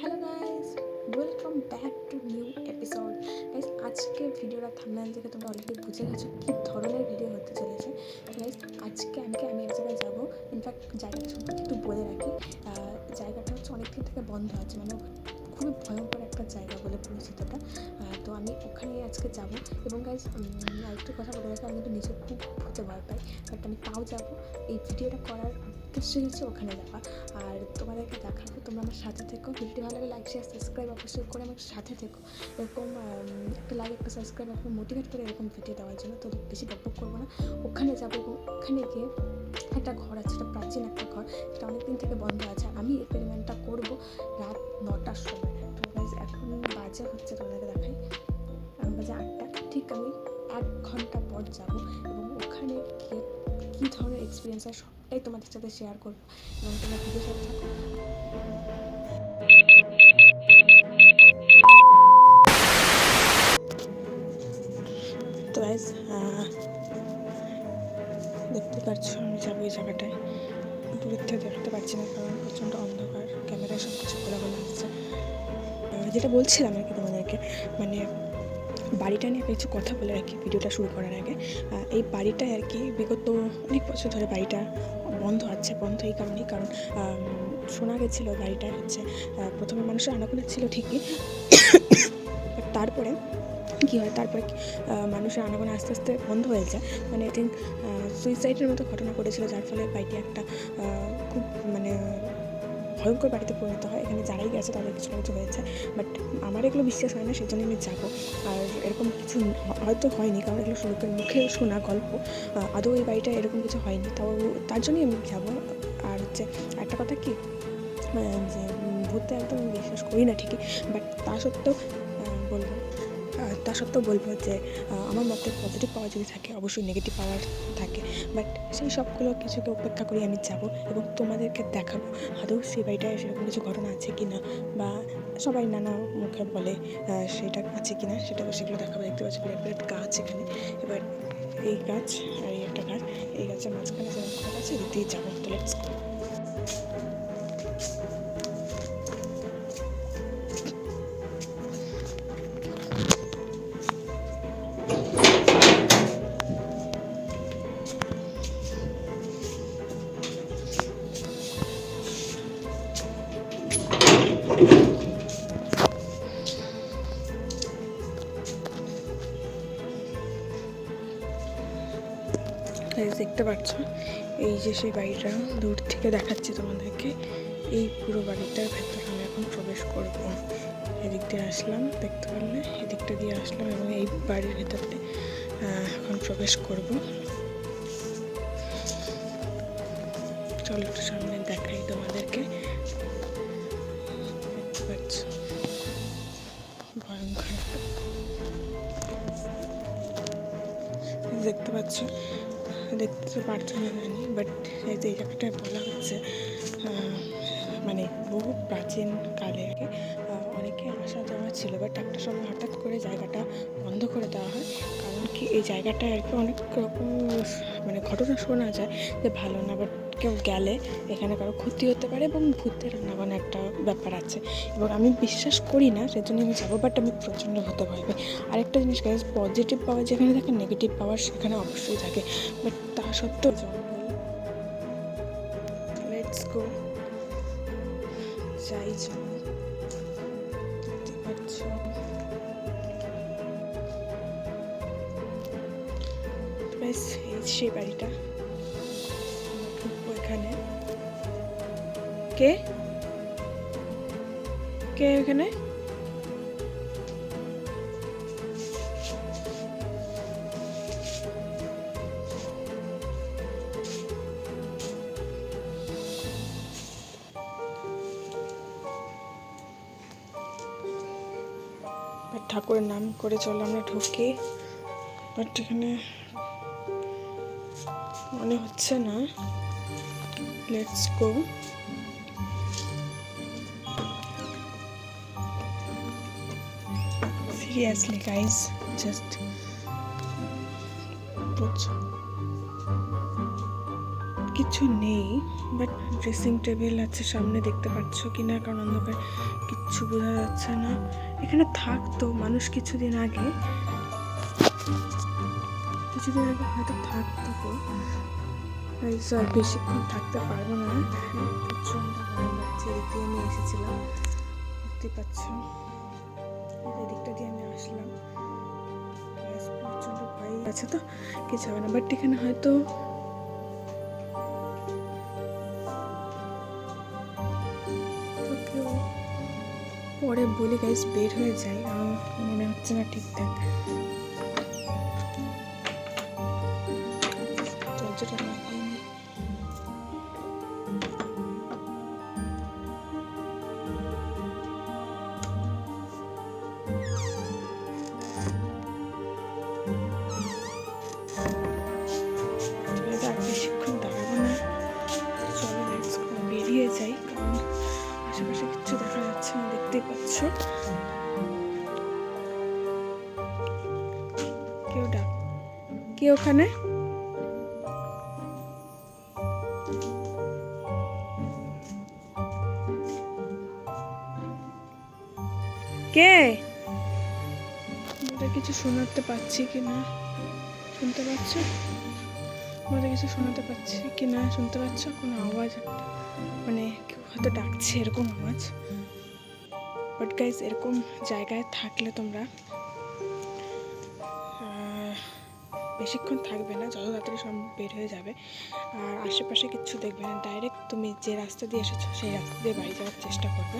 Hello guys welcome back to new episode guys আজকের ভিডিওটা thumbnail থেকে তোমরা অলরেডি বুঝে গেছো কী ধরনের ভিডিও হতে চলেছে। গাইস আজকে আমাকে আমি এক জায়গায় যাব। ইনফ্যাক্ট জায়গাটা একটু বলে রাখি। জায়গাটা হচ্ছে অনেক দিন থেকে বন্ধ আছে মানে খুবই ভয়ঙ্কর একটা জায়গা বলে পরিচিতটা তো আমি ওখানে আজকে যাব। এবং গাইজ আরেকটু কথা বলে রাখি, আমি কিন্তু নিজে খুব ঘুরতে ভয় পাই। বাট আমি তাও যাব। এই ভিডিওটা করার উদ্দেশ্য হচ্ছে ওখানে যাওয়া আর তোমাদেরকে দেখাবো, তোমরা আমার সাথে থেকো। ভিডিও ভালো লাগে লাইক শেয়ার সাবস্ক্রাইব অবশ্যই করে আমার সাথে থেকো। এরকম একটা লাইক একটা সাবস্ক্রাইব আপনি মোটিভেট করে এরকম ভিডিও দেওয়ার জন্য। তো বেশি বকবক করব না। ওখানে যাব এবং ওখানে গিয়ে একটা ঘর আছে, একটা প্রাচীন একটা ঘর। সেটা অনেকদিন থেকে বন্ধ আছে। আমি এক্সপেরিমেন্টটা করব রাত নটার সময়। এক্সপিরিয়েন্স হয় সবটাই তোমাদের সাথে শেয়ার করব। এবং তোমরা ভিডিও সাথে থাকো। দেখতে পাচ্ছ আমি যাব এই জায়গাটায়। দূরের থেকে দেখতে পাচ্ছি না, কারণ প্রচণ্ড অন্ধকার। ক্যামেরায় সব কিছু খোলা খোলা আসছে যেটা বলছিলাম আর কি তোমাদেরকে মানে বাড়িটা নিয়ে কিছু কথা বলে রাখি ভিডিওটা শুরু করার আগে। এই বাড়িটায় আর কি বিগত অনেক বছর ধরে বাড়িটা বন্ধ আছে, বন্ধ এই কারণেই, কারণ শোনা গেছিল বাড়িটা হচ্ছে প্রথমে মানুষের আনাগোনা ছিল ঠিকই। তারপরে কী হয়, তারপরে মানুষের আনাগোনা আস্তে আস্তে বন্ধ হয়ে যায়। মানে আই থিঙ্ক সুইসাইডের মতো ঘটনা ঘটেছিল, যার ফলে বাড়িটি একটা খুব মানে ভয়ঙ্কর বাড়িতে পরিণত হয়। এখানে যারাই গেছে তাদের কিছু না কিছু হয়েছে। বাট আমার এগুলো বিশ্বাস হয় না সেই জন্য আমি যাব। আর এরকম কিছু হয়তো হয়নি, কারণ এগুলো লোকের মুখে শোনা গল্প। আদৌ এই বাড়িটা এরকম কিছু হয়নি। তাও তার জন্যই আমি যাব। আর হচ্ছে একটা কথা কি? যে ভূতে একদম বিশ্বাস করি না ঠিকই। বাট তা সত্ত্বেও সত্ত্বেও বলব যে আমার মতে পজিটিভ পাওয়ার যদি থাকে, অবশ্যই নেগেটিভ পাওয়ার থাকে। বাট সেই সবগুলো কিছুকে উপেক্ষা করে আমি যাব এবং তোমাদেরকে দেখাবো আদৌ সে বাড়িটায় সেরকম কিছু ঘটনা আছে কি না বা সবাই নানা মুখে বলে সেটা আছে কি না সেটা সেগুলো দেখাবো। দেখতে পাচ্ছি বিরাট বিরাট গাছ এখানে। এবার এই গাছ আর এই একটা গাছ, এই গাছের মাঝখানে যে রাস্তাটা আছে, এদিক যাব। তো লেটস দেখতে পাচ্ছ? এই যে সেই বাড়িটা, দূর থেকে দেখাচ্ছি তোমাদেরকে। এই পুরো বাড়িটার ভেতরে আমি এখন প্রবেশ করব। এদিক দিয়ে আসলাম, দেখতে পারলে? এদিকটা দিয়ে আসলাম এবং এই বাড়ির ভেতর এখন প্রবেশ করব। চলো সামনে দেখাই তোমাদেরকে। দেখতে ভয়ঙ্কর। দেখতে পাচ্ছ? দেখতে তো পারছ না জানি বাট এই যে জায়গাটায় বলা হচ্ছে মানে বহু প্রাচীন কালে অনেকে আসা যাওয়া ছিল বাট একটা সময় হঠাৎ করে জায়গাটা বন্ধ করে দেওয়া হয়, কারণ কি এই জায়গাটায় আর কি অনেক রকম মানে ঘটনা শোনা যায় যে ভালো না বাট কেউ গেলে এখানে কারও ক্ষতি হতে পারে এবং ভূতের নাগান একটা ব্যাপার আছে। এবং আমি বিশ্বাস করি না, সেজন্য আমি যাব বাট আমি প্রচণ্ড হতে ভয় পাই। আরেকটা জিনিস গাইজ পজিটিভ পাওয়ার যেখানে থাকে নেগেটিভ পাওয়ার সেখানে অবশ্যই থাকে। বাট তা সত্ত্বেও লেটস গো যাই ব্যাস এই সেই বাড়িটা। কে? কে এখানে? ঠাকুরের নাম করে চলো আমরা ঢুকি। বাট এখানে মনে হচ্ছে না let's go seriously guys just কিছু নেই বাট ড্রেসিং টেবিল আছে, সামনে দেখতে পাচ্ছ কি না কারণ অন্ধকার, কিচ্ছু বোঝা যাচ্ছে না। এখানে থাকতো মানুষ কিছুদিন আগে কিছুদিন আগে হয়তো থাকতো তো। স্যার বেশিক্ষণ থাকতে পারব না। প্রচণ্ড গরম লাগছে, এদিক আমি এসেছিলাম দেখতে পাচ্ছ এদিকটা দিয়ে আমি আসলাম। প্রচণ্ড ভয় আছে তো, কিছু হবে না। বাট এখানে হয়তো পরে বলি গাইস বের হয়ে যায় আমার মনে হচ্ছে না ঠিকঠাক দরজাটা দেখতেই পাচ্ছ? কেউ ডাক কে ওখানে? কে? ওদের কিছু শোনাতে পাচ্ছি কি না? শুনতে পাচ্ছ? ওদের কিছু শোনাতে পাচ্ছি কি না? শুনতে পাচ্ছ? কোনো আওয়াজ? মানে কেউ হয়তো ডাকছে এরকম আওয়াজ। বাট গাইজ এরকম জায়গায় থাকলে তোমরা বেশিক্ষণ থাকবে না, যত তাড়াতাড়ি সব বের হয়ে যাবে। আর আশেপাশে কিচ্ছু দেখবে না ডাইরেক্ট তুমি যে রাস্তা দিয়ে এসেছ, সেই রাস্তা দিয়ে বাড়ি যাওয়ার চেষ্টা করবে।